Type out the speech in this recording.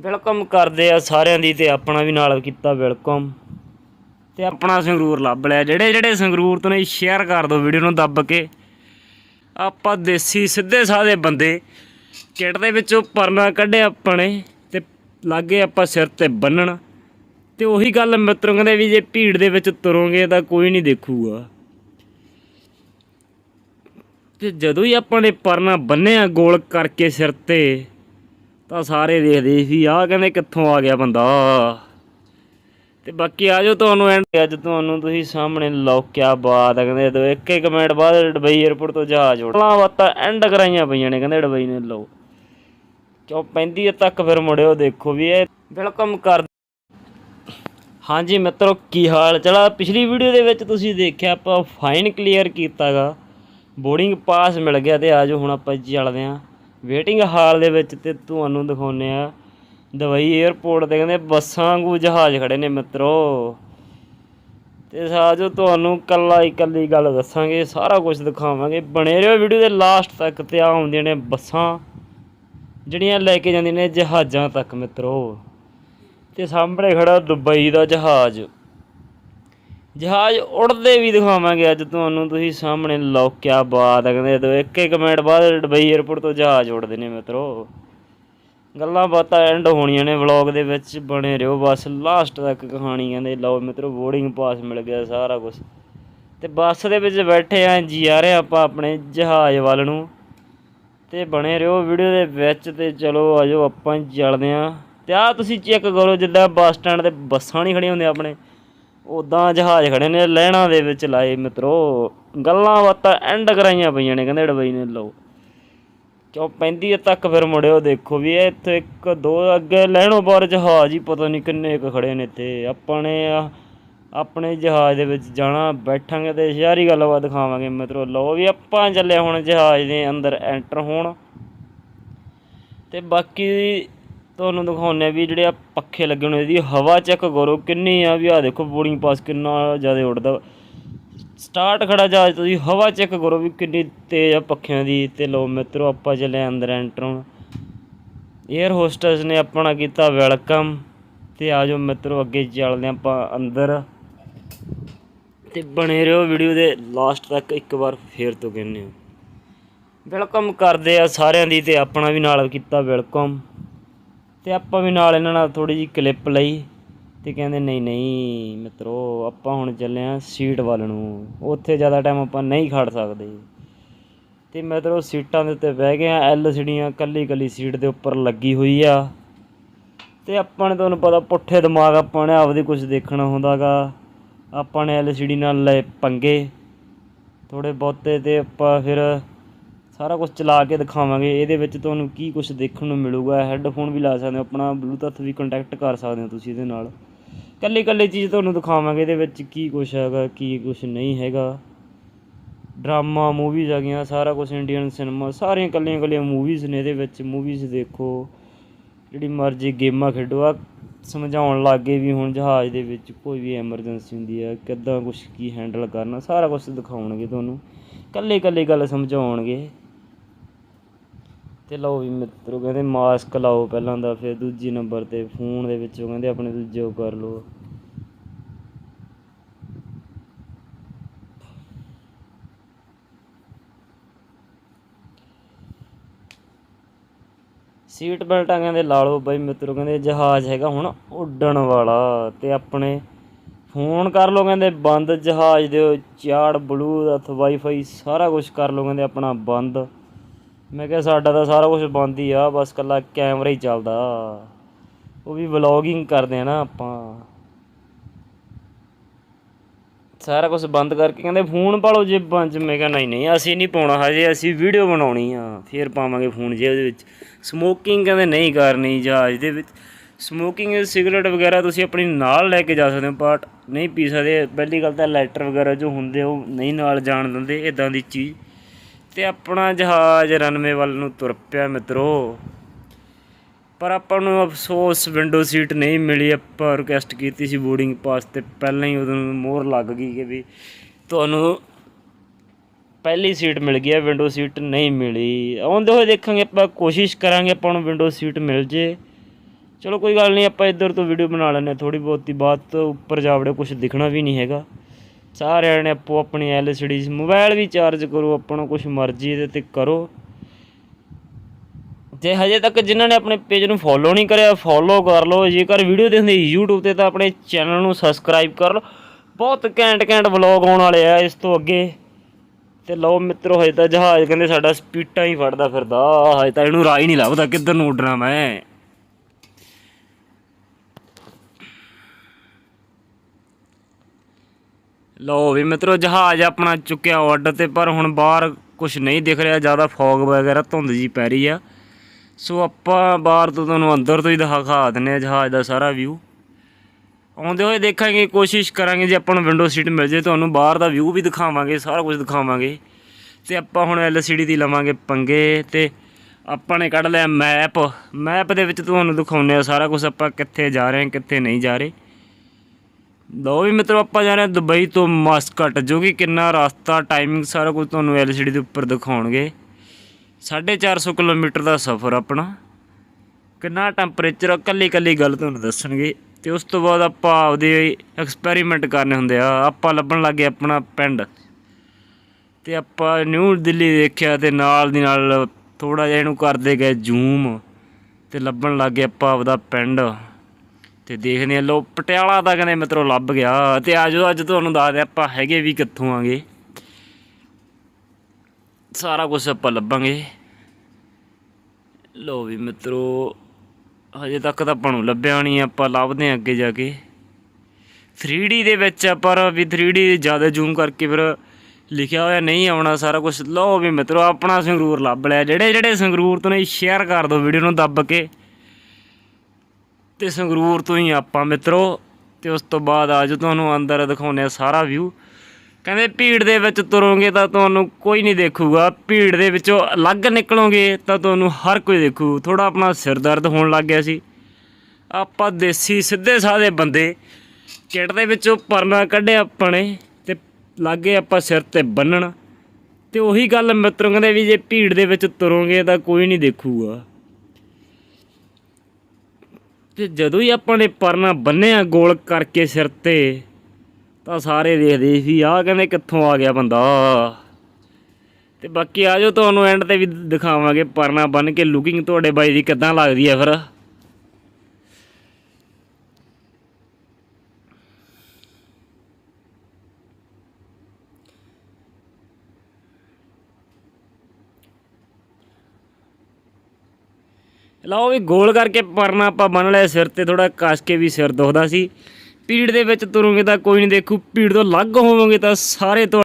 Welcome ਕਰਦੇ ਆ ਸਾਰਿਆਂ ਦੀ ਤੇ ਆਪਣਾ ਵੀ ਨਾਲ ਕੀਤਾ ਵੈਲਕਮ ਤੇ ਆਪਣਾ ਸੰਗਰੂਰ ਲੱਭ ਲਿਆ। ਜਿਹੜੇ ਜਿਹੜੇ ਸੰਗਰੂਰ ਤੋਂ ਨੇ ਸ਼ੇਅਰ ਕਰ ਦਿਓ ਵੀਡੀਓ ਨੂੰ ਦੱਬ ਕੇ। ਆਪਾਂ ਦੇਸੀ ਸਿੱਧੇ ਸਾਦੇ ਬੰਦੇ, ਕਿਟ ਦੇ ਵਿੱਚੋਂ ਪਰਨਾ ਕੱਢਿਆ ਆਪਾਂ ਨੇ ਤੇ ਲਾਗੇ ਆਪਾਂ ਸਿਰ ਤੇ ਬੰਨਣ। ਤੇ ਉਹੀ ਗੱਲ ਮਿੱਤਰੋਂ ਕਹਿੰਦੇ ਵੀ ਜੇ ਭੀੜ ਦੇ ਵਿੱਚ ਤੁਰੋਗੇ ਤਾਂ ਕੋਈ ਨਹੀਂ ਦੇਖੂਗਾ। ਤੇ ਜਦੋਂ ਹੀ ਆਪਾਂ ਨੇ ਪਰਨਾ ਬੰਨਿਆ ਗੋਲ ਕਰਕੇ ਸਿਰ ਤੇ ਤਾਂ ਸਾਰੇ ਦੇਖਦੇ ਸੀ, ਆਹ ਕਹਿੰਦੇ ਕਿੱਥੋਂ ਆ ਗਿਆ ਬੰਦਾ। ਤੇ ਬਾਕੀ ਆ ਜਾਓ ਤੁਹਾਨੂੰ ਐਂਡ ਅੱਜ ਤੁਹਾਨੂੰ ਤੁਸੀਂ ਸਾਹਮਣੇ ਲਓ ਕਿਆ ਬਾਤ ਹੈ ਕਹਿੰਦੇ ਦੋ, ਇੱਕ ਇੱਕ ਮਿੰਟ ਬਾਅਦ ਦੁਬਈ 에ਅਰਪੋਰਟ ਤੋਂ ਜਹਾਜ਼ ਉੱਡਣਾ ਬਾਤਾਂ ਐਂਡ ਕਰਾਈਆਂ ਪਈਆਂ ਨੇ, ਕਹਿੰਦੇ ਦੁਬਈ ਨੇ, ਲਓ। ਕਿਉਂ ਪੈਂਦੀ ਹੈ ਤੱਕ ਫਿਰ ਮੁੜਿਓ, ਦੇਖੋ ਵੀ ਇਹ ਵੈਲਕਮ ਕਰ ਹਾਂਜੀ ਮਿੱਤਰੋ, ਕੀ ਹਾਲ ਚਲਾ ਪਿਛਲੀ ਵੀਡੀਓ ਦੇ ਵਿੱਚ ਤੁਸੀਂ ਦੇਖਿਆ, ਆਪਾਂ ਫਾਈਨ ਕਲੀਅਰ ਕੀਤਾਗਾ। ਬੋਰਡਿੰਗ ਪਾਸ ਮਿਲ ਗਿਆ ਤੇ ਆਜੋ ਹੁਣ ਆਪਾਂ ਚੱਲਦੇ ਆਂ। ਵੇਟਿੰਗ ਹਾਲ ਦੇ ਵਿੱਚ ਤੇ ਤੁਹਾਨੂੰ ਦਿਖਾਉਨੇ ਆ ਦੁਬਈ 에ਅਰਪੋਰਟ ਤੇ ਕਹਿੰਦੇ ਬੱਸਾਂ ਵਾਂਗੂ ਜਹਾਜ਼ ਖੜੇ ਨੇ ਮਿੱਤਰੋ। ਤੇ ਸਾਜੋ ਤੁਹਾਨੂੰ ਕੱਲਾ ਇਕੱਲੀ ਗੱਲ ਦੱਸਾਂਗੇ, ਸਾਰਾ ਕੁਝ ਦਿਖਾਵਾਂਗੇ। ਬਣੇ ਰਹੋ ਵੀਡੀਓ ਦੇ ਲਾਸਟ ਤੱਕ ਤੇ ਆ ਆਉਂਦੀਆਂ ਨੇ ਬੱਸਾਂ, ਜਿਹੜੀਆਂ ਲੈ ਕੇ ਜਾਂਦੀਆਂ ਨੇ ਜਹਾਜ਼ਾਂ ਤੱਕ ਮਿੱਤਰੋ। ਤੇ ਸਾਹਮਣੇ ਖੜਾ ਦੁਬਈ ਦਾ ਜਹਾਜ਼। ਜਹਾਜ਼ ਉੜਦੇ ਵੀ ਦਿਖਾਵਾਂਗੇ ਅੱਜ ਤੁਹਾਨੂੰ। ਤੁਸੀਂ ਸਾਹਮਣੇ ਲਓ, ਕਿਆ ਬਾਤ ਹੈ, ਕਹਿੰਦੇ ਦੋ ਇੱਕ ਇੱਕ ਮਿੰਟ ਬਾਅਦ ਦੁਬਈ 에ਅਰਪੋਰਟ ਤੋਂ ਜਹਾਜ਼ ਉੜਦੇ ਨੇ ਮਿੱਤਰੋ। ਗੱਲਾਂ ਬਾਤਾਂ ਐਂਡ ਹੋਣੀਆਂ ਨੇ ਵਲੌਗ ਦੇ ਵਿੱਚ, ਬਣੇ ਰਹੋ, ਬਸ ਲਾਸਟ ਤੱਕ ਕਹਾਣੀ ਕਹਿੰਦੇ, ਲਓ ਮਿੱਤਰੋ ਬੋਰਡਿੰਗ ਪਾਸ ਮਿਲ ਗਿਆ ਸਾਰਾ ਕੁਝ ਤੇ ਬੱਸ ਦੇ ਵਿੱਚ ਬੈਠੇ ਆਂ ਜੀ ਆ ਰਹੇ ਆਪਾਂ ਆਪਣੇ ਜਹਾਜ਼ ਵੱਲ ਨੂੰ। ਤੇ ਬਣੇ ਰਹੋ ਵੀਡੀਓ ਦੇ ਵਿੱਚ ਤੇ ਚਲੋ ਆਜੋ ਆਪਾਂ ਚੱਲਦੇ ਆਂ। ਤੇ ਆ ਤੁਸੀਂ ਚੈੱਕ ਕਰੋ, ਜਿੱਦਾਂ ਬੱਸ ਸਟੈਂਡ ਤੇ ਬੱਸਾਂ ਨਹੀਂ ਖੜੀਆਂ ਹੁੰਦੀਆਂ ਆਪਣੇ। ਉਦਾਂ ਜਹਾਜ਼ ਖੜੇ ਨੇ, ਲੈਣਾ ਦੇ ਵਿੱਚ ਲਾਏ ਮਿੱਤਰੋ। ਗੱਲਾਂ ਬਾਤਾਂ ਐਂਡ ਕਰਾਈਆਂ ਪਈਆਂ ਨੇ, ਕਹਿੰਦੇ ਡਬਈ ਨੇ ਲਓ। ਕਿਉਂ ਪੈਂਦੀ ਹੈ ਤੱਕ ਫਿਰ ਮੁੜਿਓ ਦੇਖੋ ਵੀ ਇਹ ਇੱਥੇ ਇੱਕ ਦੋ ਅੱਗੇ ਲੈਣੋ ਪਰ ਜਹਾਜ਼ ਹੀ, ਪਤਾ ਨਹੀਂ ਕਿੰਨੇ ਕੁ ਖੜੇ ਨੇ ਇੱਥੇ। ਆਪਣੇ ਨੇ ਆਪਣੇ ਜਹਾਜ਼ ਦੇ ਵਿੱਚ ਜਾਣਾ, ਬੈਠਾਂਗੇ ਤੇ ਸ਼ਹਿਰੀ ਗੱਲਬਾਤ ਦਿਖਾਵਾਂਗੇ ਮਿੱਤਰੋ। ਲਓ ਵੀ ਆਪਾਂ ਚੱਲੇ ਹੁਣ ਜਹਾਜ਼ ਦੇ ਅੰਦਰ ਐਂਟਰ ਹੋਣ। ਤੇ ਬਾਕੀ ਤੁਹਾਨੂੰ ਦਿਖਾਉਂਦੇ ਆ ਵੀ ਜਿਹੜੇ ਆ ਪੱਖੇ ਲੱਗੇ ਹੋਣੇ ਇਹਦੀ ਹਵਾ ਚੈੱਕ ਕਰੋ ਕਿੰਨੀ ਆ ਵੀ ਆ ਦੇਖੋ ਬੋਰਡਿੰਗ ਪਾਸ ਕਿੰਨਾ ਜ਼ਿਆਦਾ ਉੱਡਦਾ। ਸਟਾਰਟ ਖੜਾ ਜਾ, ਤੁਸੀਂ ਹਵਾ ਚੈੱਕ ਕਰੋ ਵੀ ਕਿੰਨੀ ਤੇਜ਼ ਆ ਪੱਖਿਆਂ ਦੀ ਤੇ ਲੋ ਮਿੱਤਰੋ ਆਪਾਂ ਚੱਲੇ ਅੰਦਰ ਐਂਟਰ ਹੋਣ। 에ਅਰ ਹੋਸਟਸ ਨੇ ਆਪਣਾ ਕੀਤਾ ਵੈਲਕਮ ਤੇ ਆਜੋ ਮਿੱਤਰੋ ਅੱਗੇ ਚੱਲਦੇ ਹਾਂ ਆਪਾਂ ਅੰਦਰ। ਤੇ ਬਣੇ ਰਹੋ ਵੀਡੀਓ ਦੇ ਲਾਸਟ ਤੱਕ, ਇੱਕ ਵਾਰ ਫੇਰ ਤੋਂ ਕਹਿੰਦੇ ਹਾਂ। ਵੈਲਕਮ ਕਰਦੇ ਆ ਸਾਰਿਆਂ ਦੀ ਤੇ ਆਪਣਾ ਵੀ ਨਾਲ ਕੀਤਾ ਵੈਲਕਮ ਤੇ ਆਪਾਂ ਵੀ ਨਾਲ ਇਹਨਾਂ ਨਾਲ ਥੋੜੀ ਜਿਹੀ ਕਲਿੱਪ ਲਈ ਤੇ ਕਹਿੰਦੇ ਨਹੀਂ ਨਹੀਂ ਮਿੱਤਰੋ, ਆਪਾਂ ਹੁਣ ਚੱਲੇ ਆ ਸੀਟ ਵੱਲ ਨੂੰ। ਉੱਥੇ ਜ਼ਿਆਦਾ ਟਾਈਮ ਆਪਾਂ ਨਹੀਂ ਖੜ ਸਕਦੇ। ਤੇ ਮਿੱਤਰੋ, ਸੀਟਾਂ ਦੇ ਉੱਤੇ ਬਹਿ ਗਏ ਆ ਐਲ ਸੀੜੀਆਂ ਕੱਲੀ ਕੱਲੀ ਸੀਟ ਦੇ ਉੱਪਰ ਲੱਗੀ ਹੋਈ ਆ। ਤੇ ਆਪਾਂ ਨੇ ਤੁਹਾਨੂੰ ਪਤਾ ਪੁੱਠੇ ਦਿਮਾਗ ਆਪਾਂ ਨੇ, ਆਪਦੇ ਕੁਝ ਦੇਖਣਾ ਹੁੰਦਾਗਾ। ਆਪਾਂ ਨੇ ਐਲ ਸੀਡੀ ਨਾਲ ਲਏ ਪੰਗੇ। ਥੋੜੇ ਬਹੁਤੇ ਤੇ ਆਪਾਂ ਫਿਰ ਸਾਰਾ ਕੁਝ ਚਲਾ ਕੇ ਦਿਖਾਵਾਂਗੇ, ਇਹਦੇ ਵਿੱਚ ਤੁਹਾਨੂੰ ਕੀ ਕੁਝ ਦੇਖਣ ਨੂੰ ਮਿਲੂਗਾ, ਹੈੱਡਫੋਨ ਵੀ ਲਾ ਸਕਦੇ ਹੋ, ਆਪਣਾ ਬਲੂਟੁੱਥ ਵੀ ਕੰਟੈਕਟ ਕਰ ਸਕਦੇ ਹੋ ਤੁਸੀਂ ਇਹਦੇ ਨਾਲ। ਕੱਲੀ ਕੱਲੀ ਚੀਜ਼ ਤੁਹਾਨੂੰ ਦਿਖਾਵਾਂਗੇ, ਇਹਦੇ ਵਿੱਚ ਕੀ ਕੁਝ ਹੈਗਾ, ਕੀ ਕੁਝ ਨਹੀਂ ਹੈਗਾ। ਡਰਾਮਾ ਮੂਵੀਜ਼ ਆ ਗਈਆਂ ਸਾਰਾ ਕੁਝ ਇੰਡੀਅਨ ਸਿਨੇਮਾ ਸਾਰੀਆਂ ਕੱਲੀਆਂ ਕੱਲੀਆਂ ਮੂਵੀਜ਼ ਨੇ ਇਹਦੇ ਵਿੱਚ। ਮੂਵੀਜ਼ ਦੇਖੋ, ਜਿਹੜੀ ਮਰਜ਼ੀ ਗੇਮਾਂ ਖੇਡੋ ਆ ਸਮਝਾਉਣ ਲੱਗੇ ਵੀ ਹੁਣ ਜਹਾਜ਼ ਦੇ ਵਿੱਚ ਕੋਈ ਵੀ ਐਮਰਜੈਂਸੀ ਹੁੰਦੀ ਆ ਕਿੱਦਾਂ ਕੁਝ ਕੀ ਹੈਂਡਲ ਕਰਨਾ, ਸਾਰਾ ਕੁਝ ਦਿਖਾਉਣਗੇ ਤੁਹਾਨੂੰ। ਕੱਲੇ ਕੱਲੇ ਗੱਲ ਸਮਝਾਉਣਗੇ। ਤੇ ਲਓ ਵੀ ਮਿੱਤਰੋ, ਕਹਿੰਦੇ ਮਾਸਕ ਲਾਓ ਪਹਿਲਾਂ ਦਾ, ਫਿਰ ਦੂਜੀ ਨੰਬਰ ਤੇ ਫੋਨ ਦੇ ਵਿੱਚੋਂ ਕਹਿੰਦੇ ਆਪਣੇ ਦੂਜੇ ਉਹ ਕਰ ਲਓ। ਸੀਟ ਬੈਲਟਾਂ ਕਹਿੰਦੇ ਲਾ ਲਓ ਬਾਈ ਮਿੱਤਰੋ, ਕਹਿੰਦੇ ਜਹਾਜ਼ ਹੈਗਾ ਹੁਣ ਉੱਡਣ ਵਾਲਾ ਤੇ ਆਪਣੇ ਫੋਨ ਕਰ ਲਓ ਕਹਿੰਦੇ ਬੰਦ ਜਹਾਜ਼ ਦੇ ਚਾੜ ਬਲੂਟੁੱਥ ਵਾਈਫਾਈ ਸਾਰਾ ਕੁਝ ਕਰ ਲਓ ਕਹਿੰਦੇ ਆਪਣਾ ਬੰਦ। ਮੈਂ ਕਿਹਾ ਸਾਡਾ ਤਾਂ ਸਾਰਾ ਕੁਝ ਬੰਦ ਹੀ ਆ, ਬਸ ਕੱਲਾ ਕੈਮਰਾ ਹੀ ਚੱਲਦਾ। ਉਹ ਵੀ ਵਲੌਗਿੰਗ ਕਰਦੇ ਆ ਨਾ ਆਪਾਂ। ਸਾਰਾ ਕੁਝ ਬੰਦ ਕਰਕੇ ਕਹਿੰਦੇ ਫੋਨ ਪਾ ਲਓ ਜੇਬਾਂ 'ਚ, ਮੈਂ ਕਿਹਾ ਨਹੀਂ ਨਹੀਂ ਅਸੀਂ ਨਹੀਂ ਪਾਉਣਾ ਹਜੇ, ਅਸੀਂ ਵੀਡੀਓ ਬਣਾਉਣੀ ਆ। ਫਿਰ ਪਾਵਾਂਗੇ ਫੋਨ ਜੇ ਉਹਦੇ ਵਿੱਚ। ਸਮੋਕਿੰਗ ਕਹਿੰਦੇ ਨਹੀਂ ਕਰਨੀ ਜਹਾਜ਼ ਦੇ ਵਿੱਚ। ਸਮੋਕਿੰਗ ਸਿਗਰਟ ਵਗੈਰਾ ਤੁਸੀਂ ਆਪਣੀ ਨਾਲ ਲੈ ਕੇ ਜਾ ਸਕਦੇ ਹੋ ਬਟ ਨਹੀਂ ਪੀ ਸਕਦੇ। ਪਹਿਲੀ ਗੱਲ ਤਾਂ ਲੈਟਰ ਵਗੈਰਾ ਜੋ ਹੁੰਦੇ ਉਹ ਨਹੀਂ ਨਾਲ ਜਾਣ ਦਿੰਦੇ ਇਦਾਂ ਦੀ ਚੀਜ਼। ਤੇ ਆਪਣਾ ਜਹਾਜ਼ ਰਨਵੇ ਵੱਲ ਨੂੰ ਤੁਰ ਪਿਆ ਮਿੱਤਰੋ। ਪਰ ਆਪਾਂ ਨੂੰ ਅਫਸੋਸ ਵਿੰਡੋ ਸੀਟ ਨਹੀਂ ਮਿਲੀ। ਆਪਾਂ ਰਿਕੁਐਸਟ ਕੀਤੀ ਸੀ ਬੋਰਡਿੰਗ ਪਾਸ ਤੇ। ਪਹਿਲਾਂ ਹੀ ਉਦੋਂ ਮੋਹਰ ਲੱਗ ਗਈ ਕਿ ਵੀ ਤੁਹਾਨੂੰ ਪਹਿਲੀ ਸੀਟ ਮਿਲ ਗਈ ਹੈ ਵਿੰਡੋ ਸੀਟ ਨਹੀਂ ਮਿਲੀ। ਆਉਂਦੇ ਹੋਏ ਦੇਖਾਂਗੇ, ਆਪਾਂ ਕੋਸ਼ਿਸ਼ ਕਰਾਂਗੇ ਆਪਾਂ ਨੂੰ ਵਿੰਡੋ ਸੀਟ ਮਿਲ ਜੇ। ਚਲੋ ਕੋਈ ਗੱਲ ਨਹੀਂ, ਆਪਾਂ ਇੱਧਰ ਤੋਂ ਵੀਡੀਓ ਬਣਾ ਲੈਂਦੇ ਥੋੜੀ ਬਹੁਤੀ ਬਾਤ ਉੱਪਰ ਜਾਵੜੇ ਕੁਝ ਦਿਖਣਾ ਵੀ ਨਹੀਂ ਹੈਗਾ। ਸਾਰਿਆਂ ਨੇ ਆਪੋ ਆਪਣੀ ਐਲਸੀਡੀ ਮੋਬਾਈਲ ਵੀ ਚਾਰਜ ਕਰੋ, ਆਪਣਾ ਕੁਝ ਮਰਜ਼ੀ ਇਹਦੇ ਤੇ ਕਰੋ। ਜੇ ਹਜੇ ਤੱਕ ਜਿਨ੍ਹਾਂ ਨੇ ਆਪਣੇ ਪੇਜ ਨੂੰ ਫੋਲੋ ਨਹੀਂ ਕਰਿਆ ਫੋਲੋ ਕਰ ਲਓ। ਜੇਕਰ ਵੀਡੀਓ ਦੇਖਦੇ YouTube ਤੇ ਤਾਂ ਆਪਣੇ ਚੈਨਲ ਨੂੰ ਸਬਸਕ੍ਰਾਈਬ ਕਰ ਲਓ। ਬਹੁਤ ਘੈਂਟ ਘੈਂਟ ਵਲੌਗ ਆਉਣ ਵਾਲੇ ਆ ਇਸ ਤੋਂ ਅੱਗੇ। ਤੇ ਲਓ ਮਿੱਤਰੋ, ਹਜੇ ਤਾਂ ਜਹਾਜ਼ ਕਹਿੰਦੇ ਸਾਡਾ ਸਪੀਟਾਂ ਹੀ ਫੜਦਾ ਫਿਰਦਾ। ਹਜੇ ਤਾਂ ਇਹਨੂੰ ਰਾਹ ਹੀ ਨਹੀਂ ਲੱਭਦਾ ਕਿੱਧਰ ਨੂੰ ਉੱਡਣਾ ਮੈਂ। ਲਓ ਵੀ ਮਿੱਤਰੋ, ਜਹਾਜ਼ ਆਪਣਾ ਚੁੱਕਿਆ ਆਰਡਰ ਤੇ, ਪਰ ਹੁਣ ਬਾਹਰ ਕੁਝ ਨਹੀਂ ਦਿਖ ਰਿਹਾ, ਜ਼ਿਆਦਾ ਫੌਗ ਵਗੈਰਾ ਧੁੰਦ ਜੀ ਪੈ ਰਹੀ ਆ। ਸੋ ਆਪਾਂ ਬਾਹਰ ਤੋਂ ਤੁਹਾਨੂੰ ਅੰਦਰ ਤੋਂ ਹੀ ਦਿਖਾ ਦਿੰਨੇ ਆ ਜਹਾਜ਼ ਦਾ ਸਾਰਾ ਵਿਊ ਆਉਂਦੇ ਹੋਏ ਦੇਖਾਂਗੇ, ਕੋਸ਼ਿਸ਼ ਕਰਾਂਗੇ ਜੇ ਆਪਾਂ ਨੂੰ ਵਿੰਡੋ ਸੀਟ ਮਿਲ ਜੇ, ਤੁਹਾਨੂੰ ਬਾਹਰ ਦਾ ਵਿਊ ਵੀ ਦਿਖਾਵਾਂਗੇ, ਸਾਰਾ ਕੁਝ ਦਿਖਾਵਾਂਗੇ। ਤੇ ਆਪਾਂ ਹੁਣ LCD ਦੀ ਲਵਾਂਗੇ ਪੰਗੇ ਤੇ ਆਪਾਂ ਨੇ ਕੱਢ ਲਿਆ ਮੈਪ ਮੈਪ ਦੇ ਵਿੱਚ ਤੁਹਾਨੂੰ ਦਿਖਾਉਂਦੇ ਆ ਸਾਰਾ ਕੁਝ ਆਪਾਂ ਕਿੱਥੇ ਜਾ ਰਹੇ ਹਾਂ ਕਿੱਥੇ ਨਹੀਂ ਜਾ ਰਹੇ। ਲਓ ਵੀ ਮਿੱਤਰੋ, ਆਪਾਂ ਜਾ ਰਹੇ ਹਾਂ ਦੁਬਈ ਤੋਂ ਮਸਕਟ, ਜੋ ਕਿ ਕਿੰਨਾ ਰਸਤਾ ਟਾਈਮਿੰਗ ਸਾਰਾ ਕੁਝ ਤੁਹਾਨੂੰ LCD ਦੇ ਉੱਪਰ ਦਿਖਾਉਣਗੇ। 450 ਕਿਲੋਮੀਟਰ ਦਾ ਸਫ਼ਰ ਆਪਣਾ। ਕਿੰਨਾ ਟੈਂਪਰੇਚਰ ਕੱਲੀ ਕੱਲੀ ਗੱਲ ਤੁਹਾਨੂੰ ਦੱਸਣਗੇ। ਤੇ ਉਸ ਤੋਂ ਬਾਅਦ ਆਪਾਂ ਆਪਦੇ ਐਕਸਪੈਰੀਮੈਂਟ ਕਰਨੇ ਹੁੰਦੇ ਆ। ਆਪਾਂ ਲੱਭਣ ਲੱਗੇ ਆਪਣਾ ਪਿੰਡ। ਤੇ ਆਪਾਂ ਨਿਊ ਦਿੱਲੀ ਦੇਖਿਆ ਤੇ ਨਾਲ ਦੀ ਨਾਲ ਥੋੜਾ ਜਿਹਾ ਇਹਨੂੰ ਕਰਦੇ ਗਏ ਜ਼ੂਮ ਤੇ ਲੱਭਣ ਲੱਗੇ ਆਪਾਂ ਆਪਦਾ ਪਿੰਡ। ਤੇ ਦੇਖਦੇ ਆ ਲੋ ਪਟਿਆਲਾ ਤਾਂ ਕਹਿੰਦੇ ਮਿੱਤਰੋ ਲੱਭ ਗਿਆ। ਤੇ ਆਜੋ ਅੱਜ ਤੁਹਾਨੂੰ ਦੱਸਦੇ ਆਪਾਂ ਹੈਗੇ ਵੀ ਕਿੱਥੋਂ ਆਂਗੇ। ਸਾਰਾ ਕੁਝ ਆਪਾਂ ਲੱਭਾਂਗੇ। ਲੋ ਵੀ ਮਿੱਤਰੋ, ਹਜੇ ਤੱਕ ਤਾਂ ਆਪਾਂ ਨੂੰ ਲੱਭਿਆ ਨਹੀਂ, ਆਪਾਂ ਲੱਭਦੇ ਹਾਂ ਅੱਗੇ ਜਾ ਕੇ। 3D ਦੇ ਵਿੱਚ ਪਰ ਵੀ 3D ਜ਼ਿਆਦਾ ਜ਼ੂਮ ਕਰਕੇ ਫਿਰ ਲਿਖਿਆ ਹੋਇਆ ਨਹੀਂ ਆਉਣਾ ਸਾਰਾ ਕੁਝ ਲਓ ਵੀ ਮਿੱਤਰੋ, ਆਪਣਾ ਸੰਗਰੂਰ ਲੱਭ ਲਿਆ। ਜਿਹੜੇ ਜਿਹੜੇ ਸੰਗਰੂਰ ਤੋਂ ਨੇ ਸ਼ੇਅਰ ਕਰ ਦਿਓ ਵੀਡੀਓ ਨੂੰ ਦੱਬ ਕੇ। ਤੇ ਸੰਗਰੂਰ ਤੋਂ ਹੀ ਆਪਾਂ ਮਿੱਤਰੋ, ਤੇ ਉਸ ਤੋਂ ਬਾਅਦ ਆਜੋ ਤੁਹਾਨੂੰ ਅੰਦਰ ਦਿਖਾਉਂਦੇ ਆ ਸਾਰਾ ਵਿਊ ਕਹਿੰਦੇ ਭੀੜ ਦੇ ਵਿੱਚ ਤੁਰੋਗੇ ਤਾਂ ਤੁਹਾਨੂੰ ਕੋਈ ਨਹੀਂ ਦੇਖੂਗਾ। ਭੀੜ ਦੇ ਵਿੱਚੋਂ ਅਲੱਗ ਨਿਕਲੋਗੇ ਤਾਂ ਤੁਹਾਨੂੰ ਹਰ ਕੋਈ ਦੇਖੂ। ਥੋੜਾ ਆਪਣਾ ਸਿਰ ਦਰਦ ਹੋਣ ਲੱਗ ਗਿਆ ਸੀ। ਆਪਾਂ ਦੇਸੀ ਸਿੱਧੇ ਸਾਦੇ ਬੰਦੇ, ਕਿਟ ਦੇ ਵਿੱਚੋਂ ਪਰਨਾ ਕੱਢਿਆ ਆਪਣੇ ਤੇ ਲਾਗੇ ਆਪਾਂ ਸਿਰ ਤੇ ਬੰਨਣ ਤੇ ਉਹੀ ਗੱਲ ਮਿੱਤਰੋਂ ਕਹਿੰਦੇ ਵੀ ਜੇ ਭੀੜ ਦੇ ਵਿੱਚ ਤੁਰੋਗੇ ਤਾਂ ਕੋਈ ਨਹੀਂ ਦੇਖੂਗਾ। ਤੇ ਜਦੋਂ ਹੀ ਆਪਾਂ ਨੇ ਪਰਨਾ ਬੰਨਿਆ ਗੋਲ ਕਰਕੇ ਸਿਰ ਤੇ, ਤਾਂ ਸਾਰੇ ਦੇਖਦੇ ਸੀ, ਆਹ ਕਹਿੰਦੇ ਕਿੱਥੋਂ ਆ ਗਿਆ ਬੰਦਾ। ਤੇ ਬਾਕੀ ਆਜੋ ਤੁਹਾਨੂੰ ਐਂਡ ਤੇ ਵੀ ਦਿਖਾਵਾਂਗੇ ਪਰਨਾ ਬੰਨ ਕੇ ਲੁਕਿੰਗ ਤੁਹਾਡੇ ਬਾਈ ਦੀ ਕਿੱਦਾਂ ਲੱਗਦੀ ਹੈ ਫਿਰ। ਲਓ ਵੀ ਗੋਲ ਕਰਕੇ ਪਰਨਾ ਆਪਾਂ ਬੰਨ ਲਿਆ, ਸਿਰ ਤੇ ਥੋੜਾ ਕੱਸ ਕੇ ਵੀ ਸਿਰ ਦੁਖਦਾ ਸੀ। ਭੀੜ ਦੇ ਵਿੱਚ ਤੁਰੋਗੇ ਤਾਂ ਕੋਈ ਨਹੀਂ ਦੇਖੂ, ਭੀੜ ਤੋਂ ਅਲੱਗ ਹੋਵੋਗੇ ਤਾਂ ਸਾਰੇ ਤੋਂ